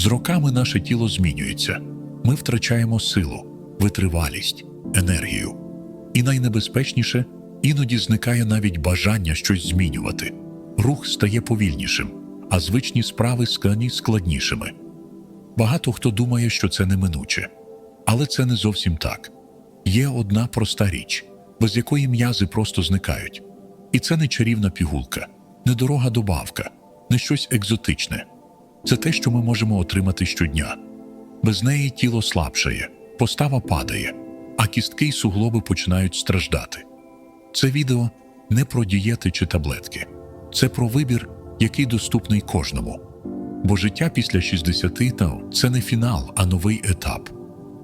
З роками наше тіло змінюється. Ми втрачаємо силу, витривалість, енергію. І найнебезпечніше іноді зникає навіть бажання щось змінювати. Рух стає повільнішим, а звичні справи складні складнішими. Багато хто думає, що це неминуче, але це не зовсім так. Є одна проста річ, без якої м'язи просто зникають. І це не чарівна пігулка, не дорога добавка, не щось екзотичне. Це те, що ми можемо отримати щодня. Без неї тіло слабшає, постава падає, а кістки й суглоби починають страждати. Це відео не про дієти чи таблетки, це про вибір, який доступний кожному. Бо життя після 60 та це не фінал, а новий етап.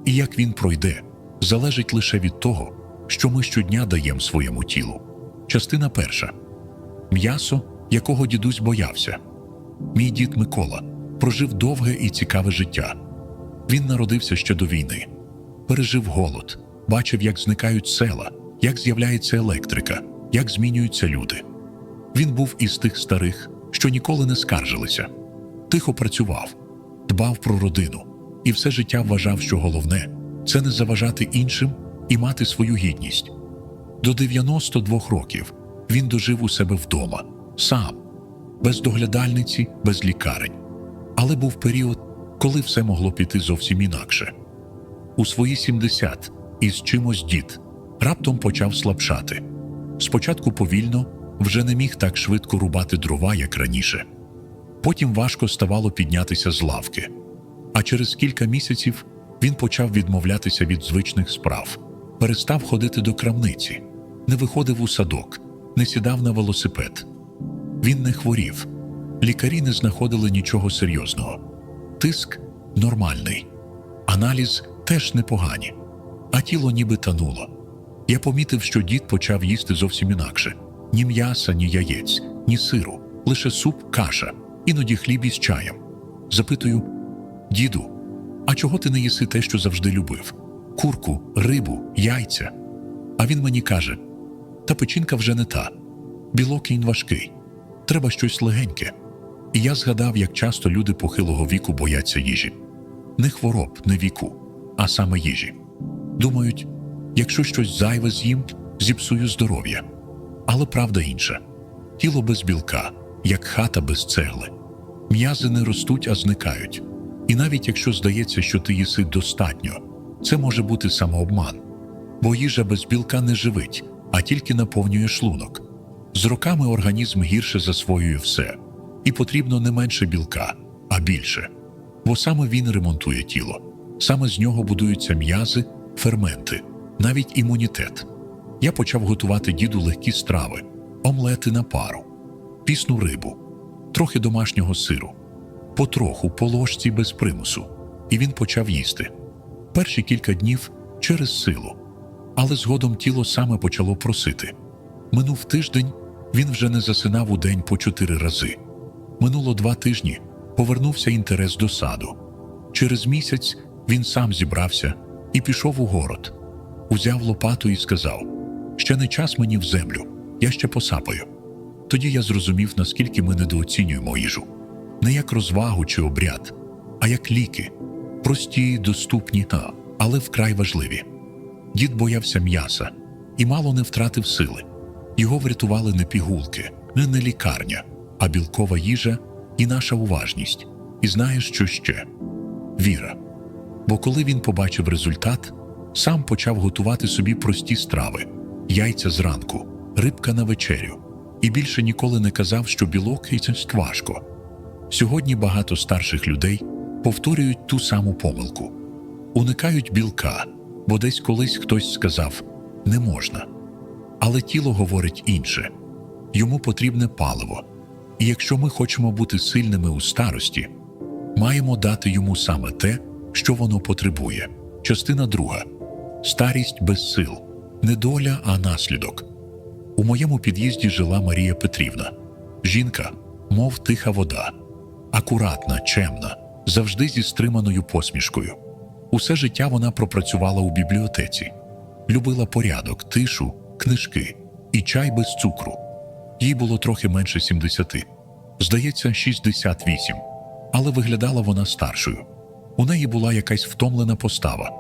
І як він пройде, залежить лише від того, що ми щодня даємо своєму тілу. Частина перша м'ясо, якого дідусь боявся. Мій дід Микола прожив довге і цікаве життя. Він народився ще до війни, пережив голод, бачив, як зникають села, як з'являється електрика, як змінюються люди. Він був із тих старих, що ніколи не скаржилися, тихо працював, дбав про родину і все життя вважав, що головне це не заважати іншим і мати свою гідність. До 92 років він дожив у себе вдома, сам, без доглядальниці, без лікарень. Але був період, коли все могло піти зовсім інакше. У свої 70 із чимось дід раптом почав слабшати. Спочатку повільно вже не міг так швидко рубати дрова, як раніше. Потім важко ставало піднятися з лавки. А через кілька місяців він почав відмовлятися від звичних справ, перестав ходити до крамниці, не виходив у садок, не сідав на велосипед. Він не хворів. Лікарі не знаходили нічого серйозного. Тиск нормальний, аналіз теж непогані, а тіло ніби тануло. Я помітив, що дід почав їсти зовсім інакше: ні м'яса, ні яєць, ні сиру, лише суп, каша, іноді хліб із чаєм. Запитую: діду, а чого ти не їси те, що завжди любив? Курку, рибу, яйця. А він мені каже: та печінка вже не та, білок він важкий, треба щось легеньке. І я згадав, як часто люди похилого віку бояться їжі. Не хвороб, не віку, а саме їжі. Думають, якщо щось зайве з'їм, зіпсую здоров'я. Але правда інша: тіло без білка, як хата без цегли. М'язи не ростуть, а зникають. І навіть якщо здається, що ти їси достатньо, це може бути самообман. Бо їжа без білка не живить, а тільки наповнює шлунок. З роками організм гірше засвоює все, і потрібно не менше білка, а більше. Бо саме він ремонтує тіло, саме з нього будуються м'язи, ферменти, навіть імунітет. Я почав готувати діду легкі страви, омлети на пару, пісну рибу, трохи домашнього сиру, потроху по ложці без примусу, і він почав їсти. Перші кілька днів через силу, але згодом тіло саме почало просити. Минув тиждень, він вже не засинав у день по чотири рази. Минуло два тижні, повернувся інтерес до саду. Через місяць він сам зібрався і пішов у город. Узяв лопату і сказав: Ще не час мені в землю, я ще посапаю. Тоді я зрозумів, наскільки ми недооцінюємо їжу. Не як розвагу чи обряд, а як ліки, прості, доступні, та, але вкрай важливі. Дід боявся м'яса і мало не втратив сили. Його врятували не пігулки, не, не лікарня, а білкова їжа і наша уважність. І знаєш, що ще? Віра. Бо коли він побачив результат, сам почав готувати собі прості страви, яйця зранку, рибка на вечерю, і більше ніколи не казав, що білок і це важко. Сьогодні багато старших людей повторюють ту саму помилку, уникають білка, бо десь колись хтось сказав не можна. Але тіло говорить інше йому потрібне паливо. І якщо ми хочемо бути сильними у старості, маємо дати йому саме те, що воно потребує. Частина друга старість без сил, не доля, а наслідок. У моєму під'їзді жила Марія Петрівна, жінка, мов тиха вода, акуратна, чемна, завжди зі стриманою посмішкою. Усе життя вона пропрацювала у бібліотеці, любила порядок, тишу, книжки і чай без цукру. Їй було трохи менше 70, здається, 68. але виглядала вона старшою. У неї була якась втомлена постава,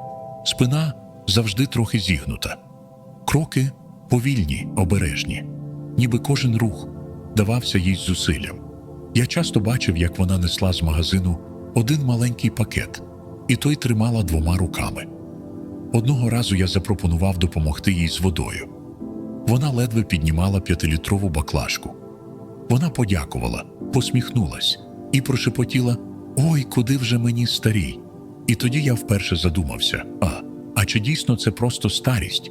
спина завжди трохи зігнута, кроки повільні, обережні, ніби кожен рух давався їй зусиллям. Я часто бачив, як вона несла з магазину один маленький пакет, і той тримала двома руками. Одного разу я запропонував допомогти їй з водою. Вона ледве піднімала п'ятилітрову баклажку. Вона подякувала, посміхнулась і прошепотіла: Ой, куди вже мені старій. І тоді я вперше задумався: а, а чи дійсно це просто старість?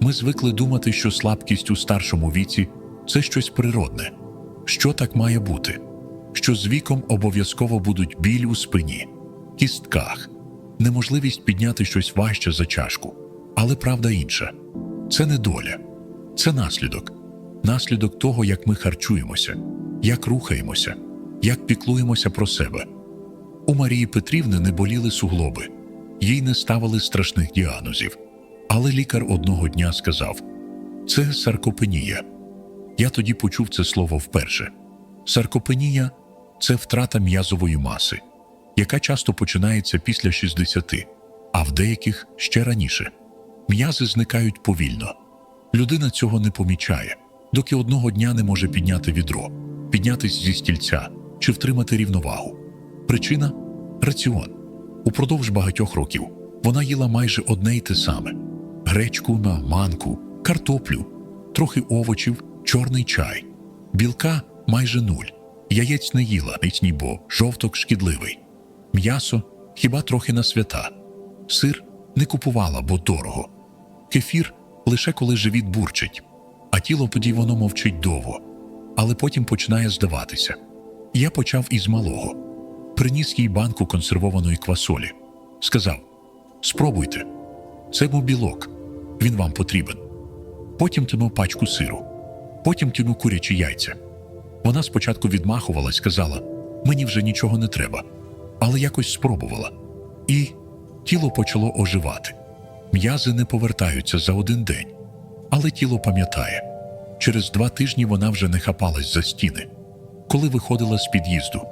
Ми звикли думати, що слабкість у старшому віці це щось природне. Що так має бути? Що з віком обов'язково будуть біль у спині, кістках, неможливість підняти щось важче за чашку. Але правда інша це не доля, це наслідок, наслідок того, як ми харчуємося, як рухаємося, як піклуємося про себе. У Марії Петрівни не боліли суглоби, їй не ставили страшних діагнозів. Але лікар одного дня сказав: це саркопенія. Я тоді почув це слово вперше. Саркопенія це втрата м'язової маси, яка часто починається після 60, а в деяких ще раніше. М'язи зникають повільно. Людина цього не помічає, доки одного дня не може підняти відро, піднятись зі стільця чи втримати рівновагу. Причина раціон. Упродовж багатьох років вона їла майже одне й те саме: гречку на манку, картоплю, трохи овочів, чорний чай, білка майже нуль, яєць не їла, ні, бо жовток шкідливий, м'ясо хіба трохи на свята, сир не купувала, бо дорого, кефір лише коли живіт бурчить, а тіло тоді воно мовчить довго, але потім починає здаватися. Я почав із малого, приніс їй банку консервованої квасолі, сказав: Спробуйте, це був білок, він вам потрібен. Потім тяну пачку сиру, потім тяну курячі яйця. Вона спочатку відмахувалась, казала: мені вже нічого не треба, але якось спробувала. І тіло почало оживати. М'язи не повертаються за один день, але тіло пам'ятає. Через два тижні вона вже не хапалась за стіни, коли виходила з під'їзду.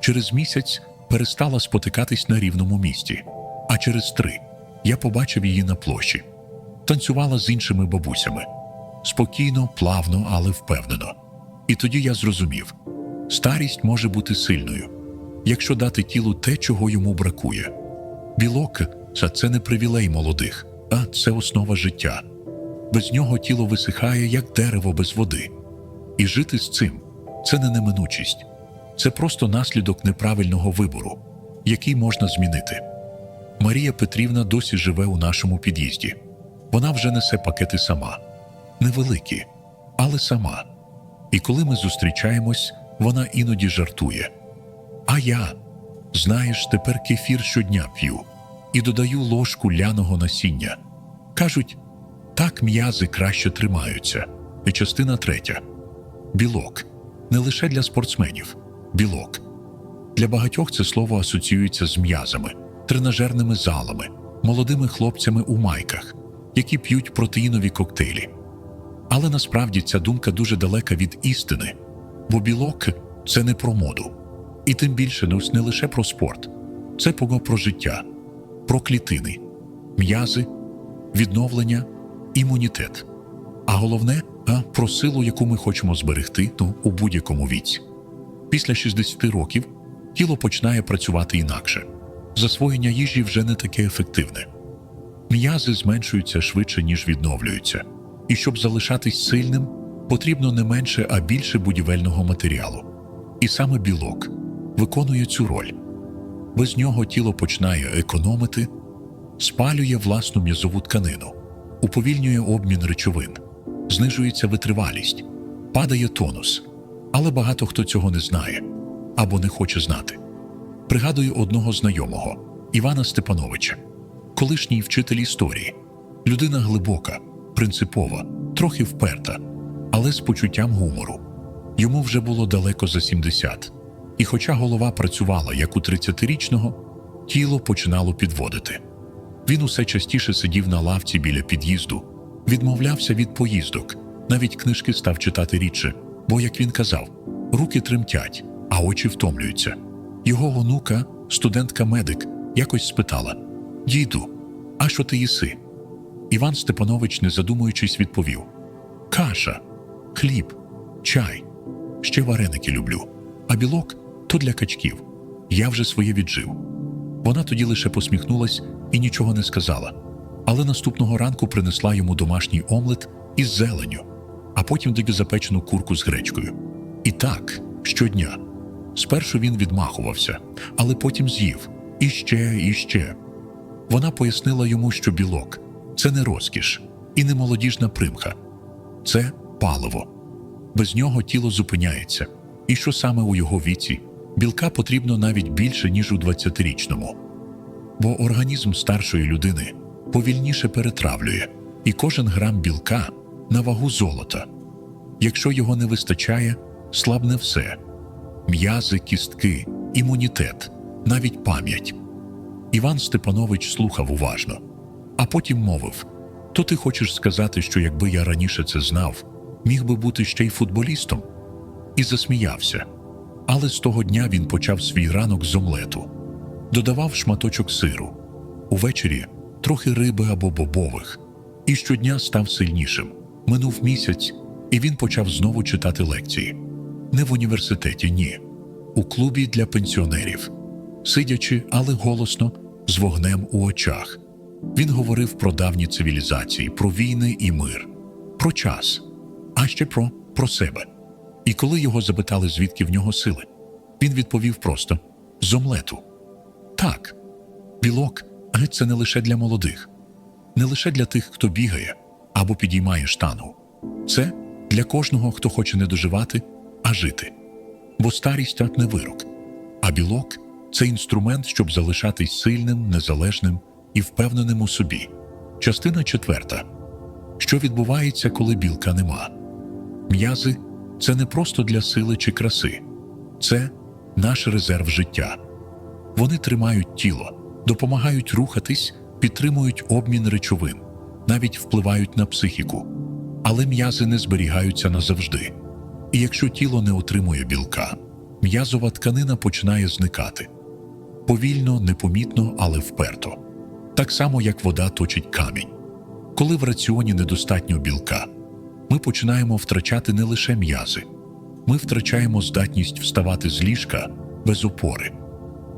Через місяць перестала спотикатись на рівному місці, а через три я побачив її на площі. Танцювала з іншими бабусями спокійно, плавно, але впевнено. І тоді я зрозумів: старість може бути сильною, якщо дати тілу те, чого йому бракує. Білок це не привілей молодих, а це основа життя. Без нього тіло висихає, як дерево без води. І жити з цим це не неминучість, це просто наслідок неправильного вибору, який можна змінити. Марія Петрівна досі живе у нашому під'їзді. Вона вже несе пакети сама, невеликі, але сама. І коли ми зустрічаємось, вона іноді жартує. А я, знаєш, тепер кефір щодня п'ю і додаю ложку ляного насіння. Кажуть, так м'язи краще тримаються. І частина третя білок не лише для спортсменів, білок. Для багатьох це слово асоціюється з м'язами, тренажерними залами, молодими хлопцями у майках, які п'ють протеїнові коктейлі. Але насправді ця думка дуже далека від істини, бо білок це не про моду, і тим більше не лише про спорт, це про життя, про клітини, м'язи, відновлення, імунітет. А головне про силу, яку ми хочемо зберегти ну, у будь-якому віці. Після 60 років тіло починає працювати інакше. Засвоєння їжі вже не таке ефективне. М'язи зменшуються швидше, ніж відновлюються. І щоб залишатись сильним, потрібно не менше, а більше будівельного матеріалу. І саме білок виконує цю роль. Без нього тіло починає економити, спалює власну м'язову тканину, уповільнює обмін речовин, знижується витривалість, падає тонус. Але багато хто цього не знає або не хоче знати. Пригадую одного знайомого Івана Степановича, колишній вчитель історії, людина глибока принципова, трохи вперта, але з почуттям гумору. Йому вже було далеко за 70. І хоча голова працювала як у 30-річного, тіло починало підводити. Він усе частіше сидів на лавці біля під'їзду, відмовлявся від поїздок, навіть книжки став читати рідше, бо, як він казав, руки тремтять, а очі втомлюються. Його онука, студентка-медик, якось спитала: Діду, а що ти їси? Іван Степанович, не задумуючись, відповів: Каша, хліб, чай, ще вареники люблю, а білок то для качків. Я вже своє віджив. Вона тоді лише посміхнулась і нічого не сказала, але наступного ранку принесла йому домашній омлет із зеленю, а потім тоді запечену курку з гречкою. І так, щодня. Спершу він відмахувався, але потім з'їв і ще, і ще. Вона пояснила йому, що білок це не розкіш і не молодіжна примха, це паливо. Без нього тіло зупиняється, і що саме у його віці білка потрібно навіть більше, ніж у 20-річному. Бо організм старшої людини повільніше перетравлює, і кожен грам білка на вагу золота. Якщо його не вистачає, слабне все м'язи, кістки, імунітет, навіть пам'ять. Іван Степанович слухав уважно, а потім мовив: То ти хочеш сказати, що якби я раніше це знав, міг би бути ще й футболістом? І засміявся. Але з того дня він почав свій ранок з омлету, додавав шматочок сиру, увечері трохи риби або бобових, і щодня став сильнішим. Минув місяць, і він почав знову читати лекції. Не в університеті, ні, у клубі для пенсіонерів, сидячи, але голосно, з вогнем у очах. Він говорив про давні цивілізації, про війни і мир, про час, а ще про, про себе. І коли його запитали, звідки в нього сили, він відповів просто з омлету. Так, білок, це не лише для молодих, не лише для тих, хто бігає або підіймає штангу. Це для кожного, хто хоче не доживати, а жити. Бо старість так не вирок, а білок це інструмент, щоб залишатись сильним, незалежним і впевненим у собі. Частина четверта. Що відбувається, коли білка нема? М'язи це не просто для сили чи краси, це наш резерв життя. Вони тримають тіло, допомагають рухатись, підтримують обмін речовин, навіть впливають на психіку. Але м'язи не зберігаються назавжди. І якщо тіло не отримує білка, м'язова тканина починає зникати повільно, непомітно, але вперто. Так само, як вода точить камінь. Коли в раціоні недостатньо білка, ми починаємо втрачати не лише м'язи, ми втрачаємо здатність вставати з ліжка без опори.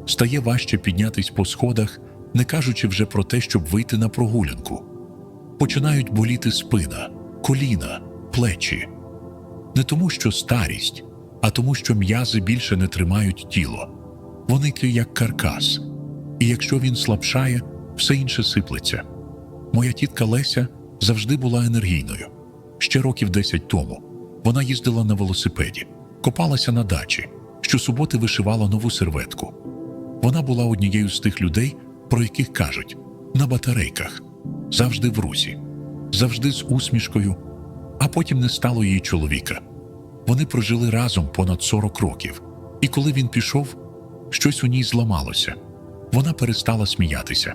Стає важче піднятись по сходах, не кажучи вже про те, щоб вийти на прогулянку. Починають боліти спина, коліна, плечі. Не тому, що старість, а тому, що м'язи більше не тримають тіло. Вони як каркас, і якщо він слабшає, все інше сиплеться. Моя тітка Леся завжди була енергійною. Ще років 10 тому вона їздила на велосипеді, копалася на дачі, щосуботи вишивала нову серветку. Вона була однією з тих людей, про яких кажуть на батарейках, завжди в русі, завжди з усмішкою, а потім не стало її чоловіка. Вони прожили разом понад 40 років, і коли він пішов, щось у ній зламалося. Вона перестала сміятися,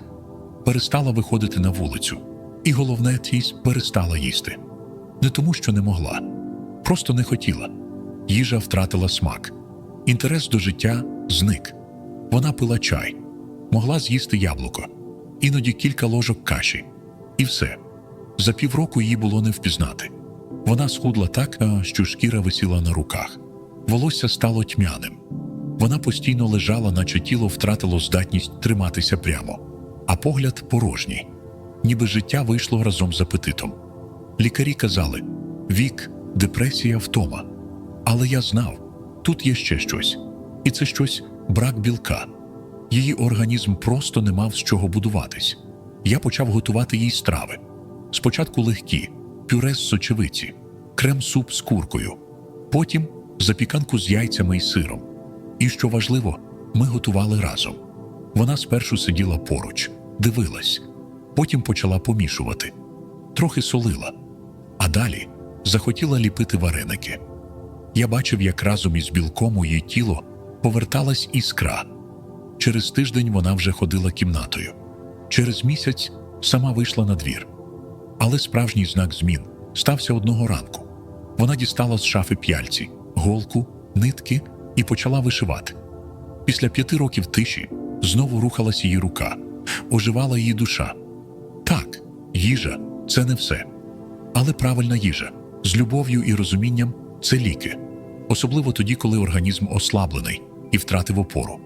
перестала виходити на вулицю, і головне, тісь перестала їсти. Не тому, що не могла, просто не хотіла. Їжа втратила смак, інтерес до життя зник. Вона пила чай, могла з'їсти яблуко, іноді кілька ложок каші, і все. За півроку її було не впізнати. Вона схудла так, що шкіра висіла на руках, волосся стало тьмяним. Вона постійно лежала, наче тіло втратило здатність триматися прямо, а погляд порожній, ніби життя вийшло разом з апетитом. Лікарі казали вік, депресія, втома. Але я знав, тут є ще щось, і це щось брак білка. Її організм просто не мав з чого будуватись. Я почав готувати їй страви. Спочатку легкі, пюре з сочевиці, крем-суп з куркою, потім запіканку з яйцями і сиром. І що важливо, ми готували разом. Вона спершу сиділа поруч, дивилась, потім почала помішувати, трохи солила, а далі захотіла ліпити вареники. Я бачив, як разом із білком у її тіло поверталась іскра. Через тиждень вона вже ходила кімнатою. Через місяць сама вийшла на двір. Але справжній знак змін стався одного ранку. Вона дістала з шафи п'яльці, голку, нитки і почала вишивати. Після п'яти років тиші знову рухалась її рука, оживала її душа. Так, їжа це не все. Але правильна їжа з любов'ю і розумінням це ліки, особливо тоді, коли організм ослаблений і втратив опору.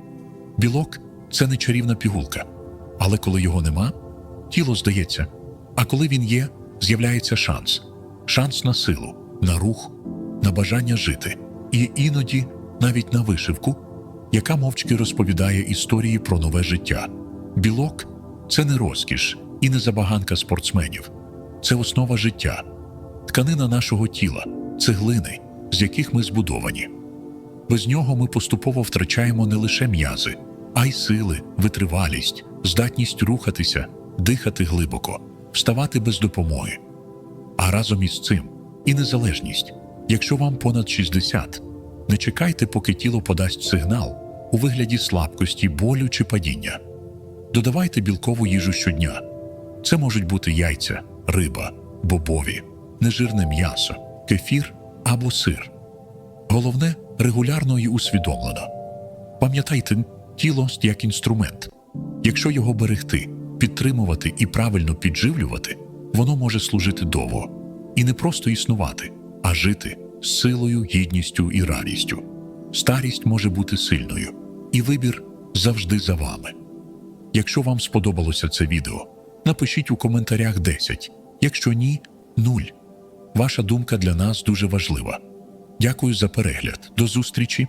Білок це не чарівна пігулка, але коли його нема, тіло здається. А коли він є, з'являється шанс шанс на силу, на рух, на бажання жити, і іноді навіть на вишивку, яка мовчки розповідає історії про нове життя. Білок це не розкіш і не забаганка спортсменів, це основа життя, тканина нашого тіла, цеглини, з яких ми збудовані. Без нього ми поступово втрачаємо не лише м'язи, а й сили, витривалість, здатність рухатися, дихати глибоко, вставати без допомоги. А разом із цим і незалежність. Якщо вам понад 60, не чекайте, поки тіло подасть сигнал у вигляді слабкості, болю чи падіння. Додавайте білкову їжу щодня. Це можуть бути яйця, риба, бобові, нежирне м'ясо, кефір або сир. Головне регулярно і усвідомлено. Пам'ятайте, тіло як інструмент. Якщо його берегти, підтримувати і правильно підживлювати, воно може служити довго і не просто існувати, а жити з силою, гідністю і радістю. Старість може бути сильною, і вибір завжди за вами. Якщо вам сподобалося це відео, напишіть у коментарях 10, якщо ні 0. Ваша думка для нас дуже важлива. Дякую за перегляд. До зустрічі!